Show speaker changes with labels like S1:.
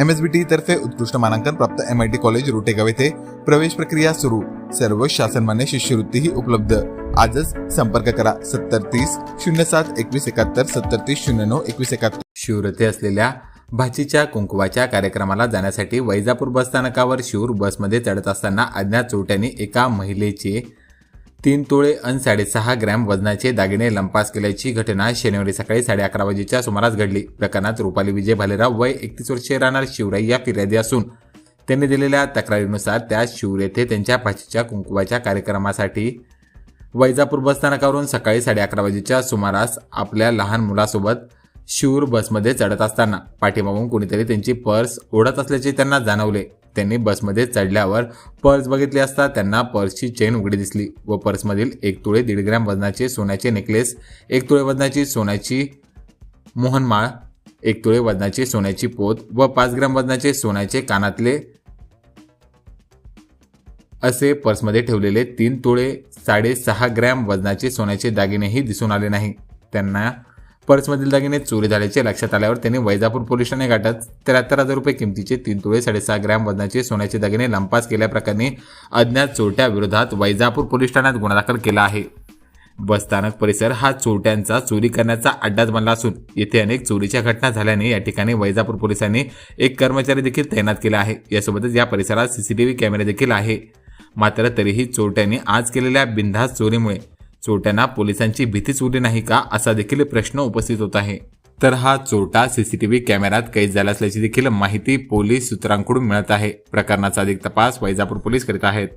S1: M S बी T तर्फे उत्कृष्ट मानांकन प्राप्त M I T college Rotegaon येथे प्रवेश प्रक्रिया सुरू. सर्व शासनमान्य शिष्यवृत्तीही उपलब्ध. आजच संपर्क करा सत्तर तीस शून्य सात एकवीस एकाहत्तर सत्तर तीस शून्य नऊ एकवीस एकाहत्तर.
S2: शिवरथे असलेल्या भाचीच्या कुंकवाच्या कार्यक्रमाला जाण्यासाठी वैजापूर बसस्थानकावर शिवूर बसमध्ये चढत असताना अज्ञात चोरट्यांनी एका महिलेचे तीन तोळे आणि साडेसहा ग्रॅम वजनाचे दागिने लंपास केल्याची घटना शनिवारी सकाळी साडे अकरा वाजेच्या सुमारास घडली. प्रकरणात रुपाली विजय भालेराव वय एकतीस वर्षे राहणार शिवराई या फिर्यादी असून त्यांनी दिलेल्या तक्रारीनुसार त्या शिवर येथे त्यांच्या भाचीच्या कुंकुवाच्या कार्यक्रमासाठी वैजापूर बसस्थानकावरून सकाळी साडे अकरा वाजेच्या सुमारास आपल्या लहान मुलासोबत शिवूर बसमध्ये चढत असताना पाठीमागून कोणीतरी त्यांची पर्स ओढत असल्याचे त्यांना जाणवले. त्यांनी बसमध्ये चढल्यावर पर्स बघितली असता त्यांना पर्सची चेन उघडी दिसली व पर्समधील एक तुळे दीड ग्रॅम वजनाचे सोन्याचे नेकलेस एक तुळे वजनाची सोन्याची मोहनमाळ एक तुळे वजनाची सोन्याची पोत व पाच ग्रॅम वजनाचे सोन्याचे कानातले असे पर्समध्ये ठेवलेले तीन तुळे साडेसहा ग्रॅम वजनाचे सोन्याचे दागिनेही दिसून आले नाही. त्यांना पर्समधील दागिने चोरी झाल्याचे लक्षात आल्यावर त्यांनी वैजापूर पोलीस ठाणे गाठत त्र्याहत्तर हजार रुपये किमतीचे तीन तोळे साडेसहा ग्रॅम वजनाचे सोन्याचे दागिने लंपास केल्याप्रकरणी अज्ञात चोरट्या विरोधात वैजापूर पोलीस ठाण्यात गुन्हा दाखल केला आहे. बसस्थानक परिसर हा चोरट्यांचा चोरी करण्याचा अड्डाच बनला असून येथे अनेक चोरीच्या घटना झाल्याने या ठिकाणी वैजापूर पोलिसांनी एक कर्मचारी देखील तैनात केला आहे. यासोबतच या परिसरात सीसीटीव्ही कॅमेरे देखील आहे. मात्र तरीही चोरट्यांनी आज केलेल्या बिनधास्त चोरीमुळे चोरट्यांना पोलिसांची भीतीच उरली नाही का असा देखील प्रश्न उपस्थित होत आहे. तर हा चोरटा सीसीटीव्ही कॅमेऱ्यात कैद झाला असल्याची देखील माहिती पोलीस सूत्रांकडून मिळत आहे. प्रकरणाचा अधिक तपास वैजापूर पोलीस करीत आहेत.